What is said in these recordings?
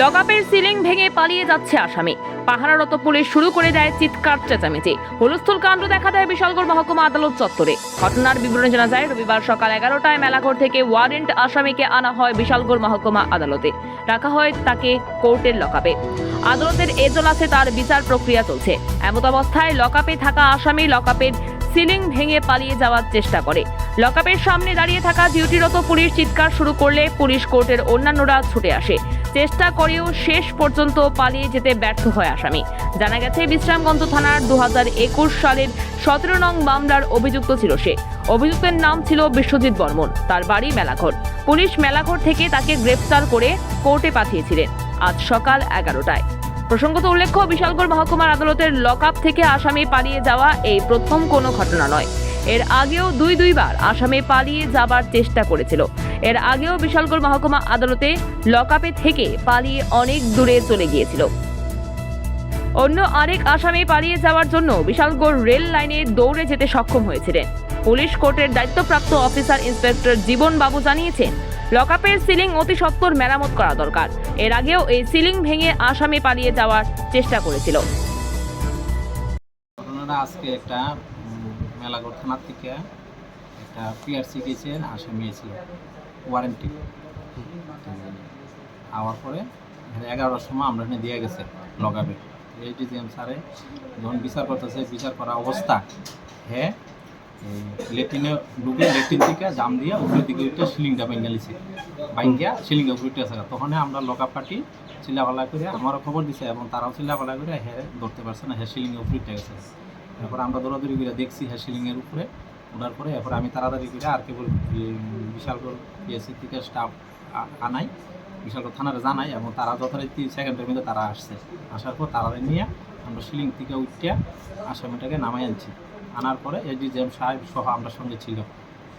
লকআপের ceiling ভেঙে পালিয়ে যাচ্ছে আসামি। পাহারারত পুলিশ শুরু করে দেয় চিৎকার, চেঁচামেচি। হুলস্থুল কাণ্ড দেখা দেয় বিশালগড় মহকুমা আদালত চত্বরে। ঘটনার বিবরণ জানা যায়, রবিবার সকাল এগারোটায় মেলাঘর থেকে ওয়ারেন্ট আসামিকে আনা হয় বিশালগড় মহকুমা আদালতে। রাখা হয় তাকে কোর্টের লকআপে। আদালতের এজলাসে তার বিচার প্রক্রিয়া চলছে। এমত অবস্থায় লকআপে থাকা আসামি লকআপের সিলিং ভেঙে পালিয়ে যাওয়ার চেষ্টা করে। লকআপের সামনে দাঁড়িয়ে থাকা ডিউটিরত পুলিশ চিৎকার শুরু করলে পুলিশ কোর্টের অন্যান্যরা ছুটে আসে। চেষ্টা করেও শেষ পর্যন্ত পালিয়ে যেতে ব্যর্থ হয় আসামি। জানা গেছে বিশ্রামগঞ্জ থানার দু হাজার একুশ সালের সতেরো নং মামলার অভিযুক্ত ছিল সে। অভিযুক্তের নাম ছিল বিশ্বজিৎ বর্মন। তার বাড়ি মেলাঘর। পুলিশ মেলাঘর থেকে তাকে গ্রেপ্তার করে কোর্টে পাঠিয়েছিলেন আজ সকাল এগারোটায়। প্রসঙ্গত উল্লেখ্য, বিশালগড় মহকুমার আদালতের লকআপ থেকে আসামি পালিয়ে যাওয়া এই প্রথম কোনো ঘটনা নয়। এর আগেও দুই দুইবার আসামে পালিয়ে যাবার চেষ্টা করেছিল। এর আগেও বিশালগড় মহকুমা আদালতে লকআপে থেকে পালিয়ে অনেক দূরে চলে গিয়েছিল। অন্য আরেক আসামি পালিয়ে যাওয়ার জন্য বিশালগড় রেল লাইনে দৌড়ে যেতে সক্ষম হয়েছিলেন। পুলিশ কোর্টের দায়িত্বপ্রাপ্ত অফিসার ইন্সপেক্টর জীবন বাবু জানিয়েছেন, লকআপের সিলিং অতি সত্বর মেরামত করা দরকার। এর আগেও এই সিলিং ভেঙে আসামে পালিয়ে যাওয়ার চেষ্টা করেছিল। আজকে একটা মেলাগড় থানার থেকে একটা পিআরসি গেছে আসামি ছিল ওয়ারেন্টি আওয়ার পরে এগারোটার সময় আমরা এখানে দিয়ে গেছে লগাবে। এই ডিজিএম স্যারে যখন বিচার করতেছে বিচার করা অবস্থা হ্যাঁ লেট্রিনে ঢুকে লেট্রিন থেকে জাম দিয়ে উপরের দিকে উঠে সিলিংটা ভেঙে লিছে সিলিংটা উপরে উঠে আসে তখন আমরা লকা পাটি চিল্লাপালা করে আমারও খবর দিছে এবং তারাও চিল্লাপালা করে হ্যাঁ ধরতে পারছে না হ্যাঁ উপরে উঠে গেছে। এরপর আমরা দৌড়াদৌড়ি করে দেখছি হ্যাঁ সিলিংয়ের উপরে। ওঠার পরে এরপর আমি তাড়াতাড়ি করে আর কেবল বিশালগড় পিএসসি থেকে স্টাফ আনাই। বিশালগড় থানারে জানাই এবং তারা যথারীতি সেকেন্ডের মধ্যে তারা আসছে। আসার পর তারা নিয়ে আমরা সিলিং থেকে উঠিয়া আসামিটাকে নামাই আনছি। আনার পরে এসডি জেম সাহেব সহ আমরা সঙ্গে ছিল।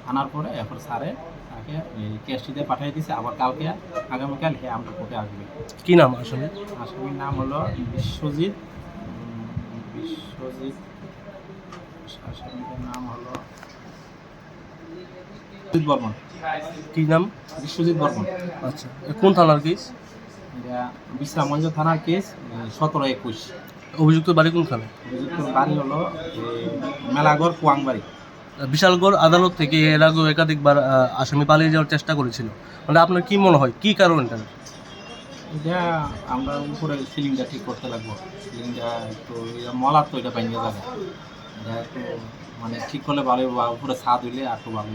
আনার পরে এরপর স্যারে তাকে কেসটিতে পাঠিয়ে দিছে। আবার কালকে আগামীকাল হে আমরা কোর্টে আসবে। কি নাম আসলে? আসামির নাম হলো বিশ্বজিৎ বিশ্বজিৎ আসামিটার নাম হলো বিশ্বজিৎ বর্মন। কি নাম? বিশ্বজিৎ বর্মন। আচ্ছা। কোন থানার কেস এটা বিশ্রামগঞ্জ থানার কেস সতেরো একুশ। অভিযুক্ত বাড়ি কোনখানে? অভিযুক্তর বাড়ি হলো মেলাগড় কুয়াংবাড়ি। বিশালগড় আদালত থেকে এর আগেও একাধিকবার আসামি পালিয়ে যাওয়ার চেষ্টা করেছিল। মানে আপনার কি মনে হয়? কি কারণ এটা? এটা আমরা উপরে সিলিংটা ঠিক করতে লাগবো। সিলিংটা একটু মলার তো এটা ভেঙে যাবে। এটা একটু মানে ঠিক করলে ভালো উপরে ছাদ হইলে আর একটু ভালো